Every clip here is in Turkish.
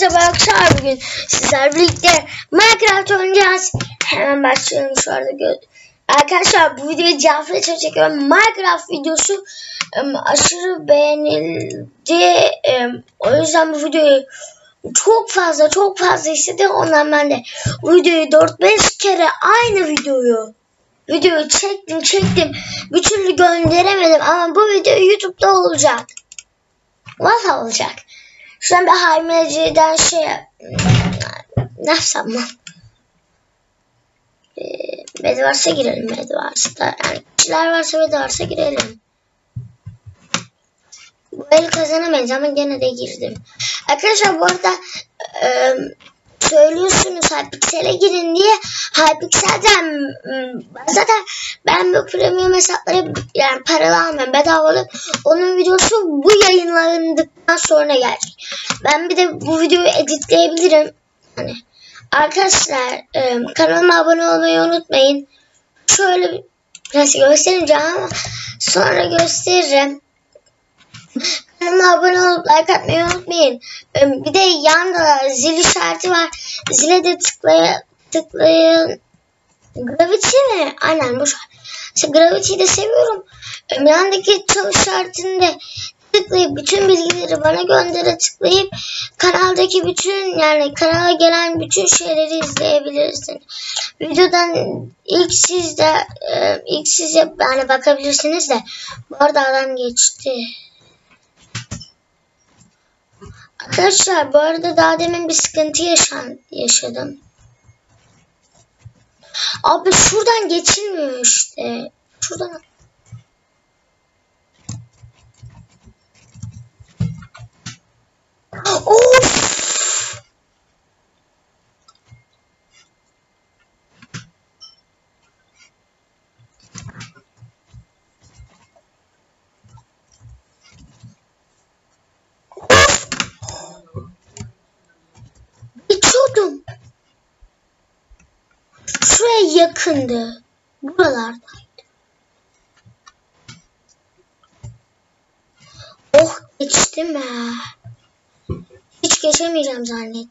Merhaba arkadaşlar bugün sizler birlikte Minecraft oynayacağız. Hemen başlayalım şu arada. Arkadaşlar bu videoyu Cafer için çekiyorum. Minecraft videosu em, aşırı beğenildi. Em, o yüzden bu videoyu çok fazla çok fazla istedi. Ondan ben de videoyu 4-5 kere aynı videoyu videoyu çektim çektim. Bir türlü gönderemedim ama bu video YouTube'da olacak. Valla olacak. Şuradan bir hamileciden şey ne yapsam mı? Ee, med varsa girelim med varsa. Yani kişiler varsa med varsa girelim. Bu el kazanamayız ama gene de girdim. Arkadaşlar bu arada e, söylüyorsunuz Hypixel'e girin diye. Hypixel'den m, zaten ben bu premium hesapları yani paralı almıyorum bedavalı. Onun videosu bu yayınlandıktan sonra gelecek. Ben bir de bu videoyu editleyebilirim. Hani arkadaşlar e, kanalıma abone olmayı unutmayın. Şöyle nasıl göstereceğim ama sonra gösteririm. Kanalıma abone olup like atmayı unutmayın. Ee, Bir de yanda zil işareti var. Zile de tıklayın. tıklayın. Gravity mi? Aynen bu. İşte Gravity'yi de seviyorum. Ee, Yandaki çal işaretini de tıklayıp bütün bilgileri bana göndere tıklayıp kanaldaki bütün yani kanala gelen bütün şeyleri izleyebilirsiniz. Videodan ilk siz de e, ilk siz yani bakabilirsiniz de bu arada adam geçti. Arkadaşlar bu arada daha demin bir sıkıntı yaşan, yaşadım. Abi şuradan geçilmiyor işte. Şuradan Of! Geçiyordum. Şuraya yakındı. Buralardaydı. Oh geçtim ha. Hiç geçemeyeceğim zannettim.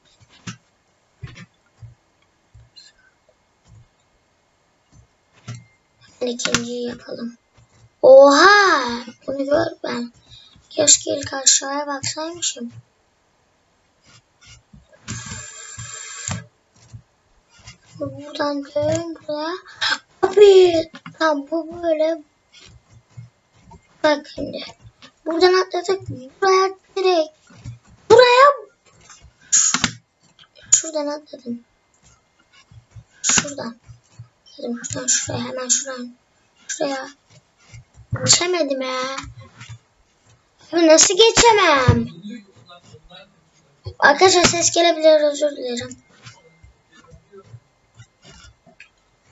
Hemen ikinciyi yapalım. Oha! Bunu gör ben. Keşke ilk aşağıya baksaymışım. Buradan dön buraya. Abi tam bu böyle. Bak şimdi. Buradan atladık. Buraya direkt. Buraya. Şuradan atladım. Şuradan. Atladım şuradan şuraya. Hemen şuradan. Şuraya. Geçemedim ya. Abi nasıl geçemem? Arkadaşlar ses gelebilir özür dilerim.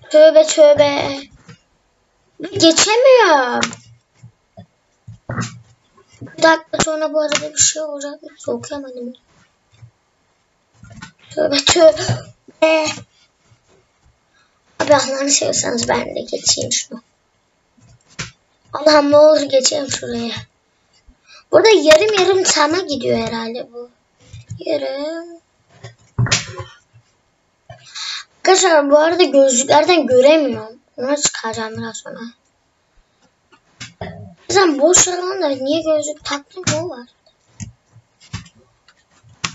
Tövbe tövbe. Geçemiyorum. Bir dakika sonra bu arada bir şey olacak. Okuyamadım. Tövbe tövbe. Abi Allah'ını seviyorsanız ben de geçeyim şunu. Allah'ım ne olur geçeyim şuraya. Burada yarım yarım tama gidiyor herhalde bu. Yarım. Arkadaşlar bu arada gözlüklerden göremiyorum. Onu çıkaracağım biraz sonra. Sen boş alanda niye gözlük taktın ki o var.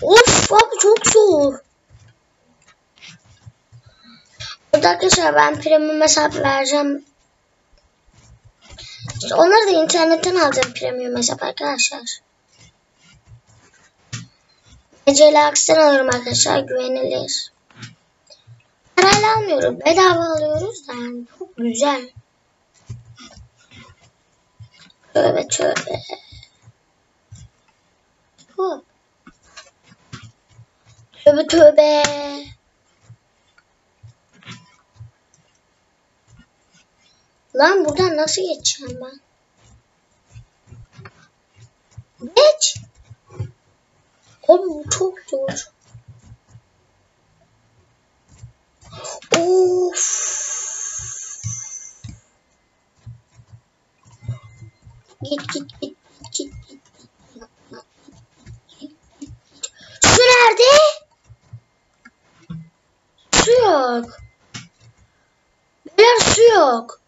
Of abi çok zor. Burada arkadaşlar ben premium hesap vereceğim. İşte onları da internetten alacağım premium hesap arkadaşlar. Eceli Aks'tan alırım arkadaşlar güvenilir. Parayla almıyoruz. Bedava alıyoruz da yani çok güzel. Tövbe tövbe. Hop. Tövbe tövbe. Lan buradan nasıl geçeceğim ben? Geç. Abi bu çok zor. Git git git git git. Su nerede? Su yok. Beyler su yok.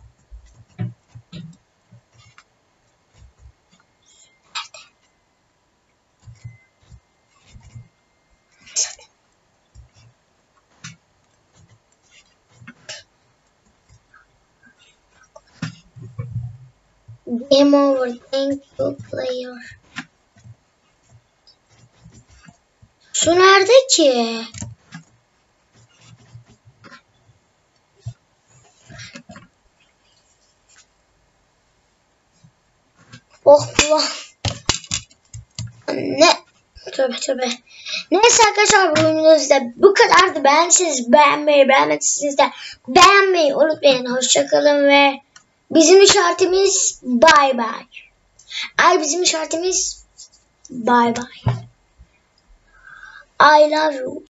Game over. Thank you player. Su nerede ki? Oh ulan. Ne? Tövbe tövbe. Neyse arkadaşlar bu videomuzda bu kadardı. Beğendiyseniz beğenmeyi, beğenmediyseniz de beğenmeyi unutmayın. Hoşçakalın ve bizim işaretimiz bay bay. Ay bizim işaretimiz bay bay. I love you.